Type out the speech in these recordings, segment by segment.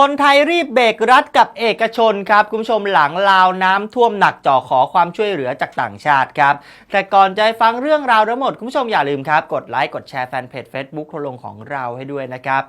คนไทยรีบเบรกรัฐกับเอกชนครับ คุณผู้ชมหลังลาวน้ำท่วมหนักจ่อขอความช่วยเหลือจากต่างชาติครับ แต่ก่อนจะฟังเรื่องราวทั้งหมด คุณผู้ชมอย่าลืมครับ กดไลค์กดแชร์แฟนเพจ Facebook โทรลงของเราให้ด้วยนะครับ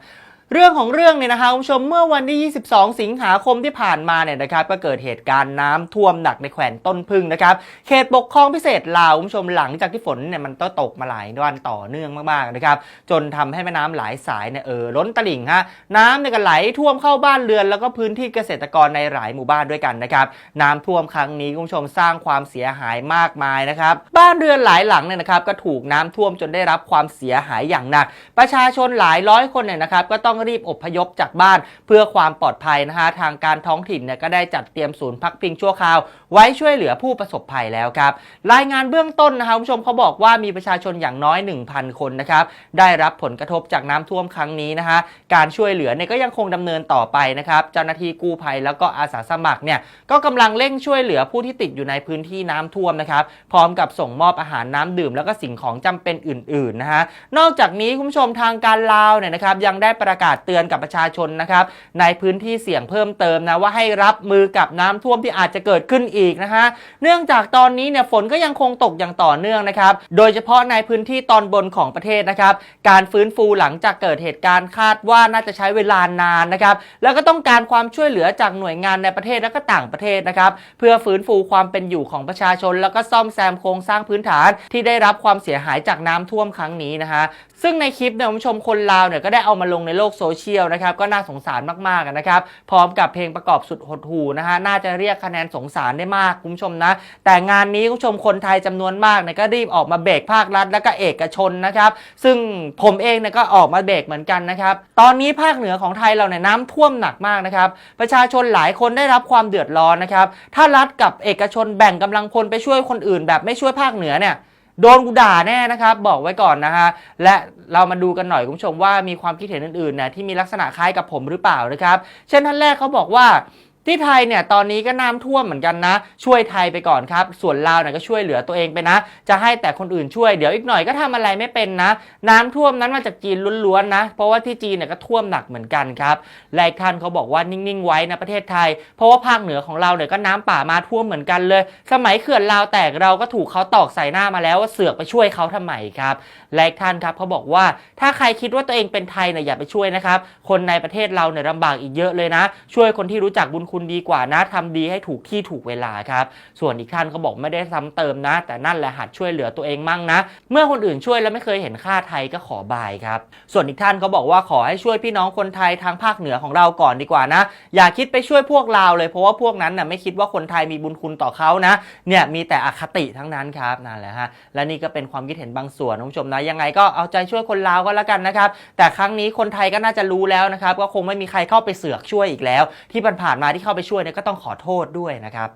เรื่องของเรื่องเนี่ยนะคะคุณผู้ชมเมื่อวันที่ 22 สิงหาคมที่ผ่านมาเนี่ยนะครับก็เกิดเหตุการณ์น้ำท่วมหนักในแขวนต้นพึ่งนะครับเขตปกครองพิเศษลาวคุณผู้ชมหลังจากที่ฝนเนี่ยมันก็ตกมาหลายวันต่อเนื่องมากๆนะครับจนทำให้แม่น้ำหลายสายเนี่ยเออล้นตลิ่งฮะน้ำเนี่ยก็ไหลท่วมเข้าบ้านเรือน แล้วก็พื้นที่เกษตรกรในหลายหมู่บ้านด้วยกันนะครับน้ำท่วมครั้งนี้คุณผู้ชมสร้างความเสียหายมากมายนะครับบ้านเรือนหลายหลังเนี่ยนะครับก็ถูกน้ำท่วมจนได้รับความเสียหายอย่างหนัก ประชาชนหลายร้อยคนเนี่ยนะครับก็ต้องรีบอพยพจากบ้านเพื่อความปลอดภัยนะฮะทางการท้องถิ่นเนี่ยก็ได้จัดเตรียมศูนย์พักพิงชั่วคราว ไว้ช่วยเหลือผู้ประสบภัยแล้วครับ รายงานเบื้องต้นนะครับคุณผู้ชมเขาบอกว่ามีประชาชนอย่างน้อย 1,000 คนนะครับได้รับผลกระทบจากน้ำท่วมครั้งนี้นะฮะการช่วยเหลือเนี่ยก็ยังคงดำเนินต่อไปนะครับเจ้าหน้าที่กู้ภัยแล้วก็อาสาสมัครเนี่ยก็กำลังเร่งช่วยเหลือผู้ที่ติดอยู่ในพื้นที่น้ำท่วมนะครับพร้อมกับส่งมอบอาหารน้ำดื่ม แล้วก็สิ่งของจำเป็นอื่นๆนะฮะนอกจากนี้คุณผู้ชมทางการลาวเนี่ยนะครับยังได้ประกาศเตือนกับประชาชนนะครับในพื้นที่เสี่ยงเพิ่มเติมนะว่าให้รับมือกับน้ำท่วมที่อาจจะเกิดขึ้นอีกนะฮะเนื่องจากตอนนี้เนี่ยฝนก็ยังคงตกอย่างต่อเนื่องนะครับโดยเฉพาะในพื้นที่ตอนบนของประเทศนะครับการฟื้นฟูหลังจากเกิดเหตุการณ์คาดว่าน่าจะใช้เวลานานนะครับแล้วก็ต้องการความช่วยเหลือจากหน่วยงานในประเทศและก็ต่างประเทศนะครับเพื่อฟื้นฟูความเป็นอยู่ของประชาชน แล้วก็ซ่อมแซมโครงสร้างพื้นฐานที่ได้รับความเสียหายจากน้ำท่วมครั้งนี้นะฮะซึ่งในคลิปเนี่ยคุณผู้ชมคนลาวเนี่ยก็ได้เอามาลงในโลกโซเชียลนะครับก็น่าสงสารมากๆนะครับพร้อมกับเพลงประกอบสุดหดหูนะฮะน่าจะเรียกคะแนนสงสารได้มากคุณผู้ชมนะ แต่งานนี้คุณผู้ชมคนไทยจำนวนมากเนี่ยก็รีบออกมาเบรกภาครัฐและก็เอกชนนะครับซึ่งผมเองเนี่ยก็ออกมาเบรกเหมือนกันนะครับตอนนี้ภาคเหนือของไทยเราเนี่ยน้ำท่วมหนักมากนะครับประชาชนหลายคนได้รับความเดือดร้อนนะครับถ้ารัฐกับเอกชนแบ่งกำลังพลไปช่วยคนอื่น แบบไม่ช่วยภาคเหนือเนี่ย โดนกูด่าแน่นะครับ บอกไว้ก่อนนะฮะ และเรามาดูกันหน่อยคุณผู้ชมว่ามีความคิดเห็นอื่นๆนะที่มีลักษณะคล้ายกับผมหรือเปล่านะครับ เช่นท่านแรกเขาบอกว่า ที่ไทยเนี่ยตอนนี้ก็น้ำท่วมเหมือนกันนะ ช่วยไทยไปก่อนครับ ส่วนลาวเนี่ยก็ช่วยเหลือตัวเองไปนะ จะให้แต่คนอื่นช่วยเดี๋ยวอีกหน่อยก็ทำอะไรไม่เป็นนะ น้ำท่วมนั้นมาจากจีนล้วนๆนะ เพราะว่าที่จีนเนี่ยก็ท่วมหนักเหมือนกันครับและอีกท่านเขาบอกว่านิ่งๆไว้นะประเทศไทย เพราะว่าภาคเหนือของเราเนี่ยก็น้ำป่ามาท่วมเหมือนกันเลย สมัยเขื่อนลาวแตกเราก็ถูกเขาตอกใส่หน้ามาแล้วว่าเสือกไปช่วยเขาทำไมครับและอีกท่านครับเขาบอกว่าถ้าใครคิดว่าตัวเองเป็นไทยเนี่ยอย่าไปช่วยนะครับคนในประเทศเราเนี่ยลำบากอีกเยอะเลยนะ ช่วยคนที่รู้จักบุญคุณุณดีกว่านะทำดีให้ถูกที่ถูกเวลาครับ ส่วนอีกท่านเขาบอกไม่ได้ซ้ำเติมนะ แต่นั่นแหละหัดช่วยเหลือตัวเองมั่งนะ เมื่อคนอื่นช่วยแล้วไม่เคยเห็นค่าไทยก็ขอบายครับ ส่วนอีกท่านเขาบอกว่าขอให้ช่วยพี่น้องคนไทยทางภาคเหนือของเราก่อนดีกว่านะ อย่าคิดไปช่วยพวกลาวเลยเพราะว่าพวกนั้นน่ะไม่คิดว่าคนไทยมีบุญคุณต่อเขานะ เนี่ยมีแต่อคติทั้งนั้นครับนั่นแหละฮะและนี่ก็เป็นความคิดเห็นบางส่วนคุณผู้ชมนะยังไงก็เอาใจช่วยคนลาวก็แล้วกันนะครับแต่ครั้งนี้คนไทยก็น่าจะรู้แล้วนะครับก็คงไม่มีใครเข้าไปเสือกช่วยอีกแล้ว ที่ผ่านมาที่เข้าไปช่วยเนี่ยก็ต้องขอโทษด้วยนะครับ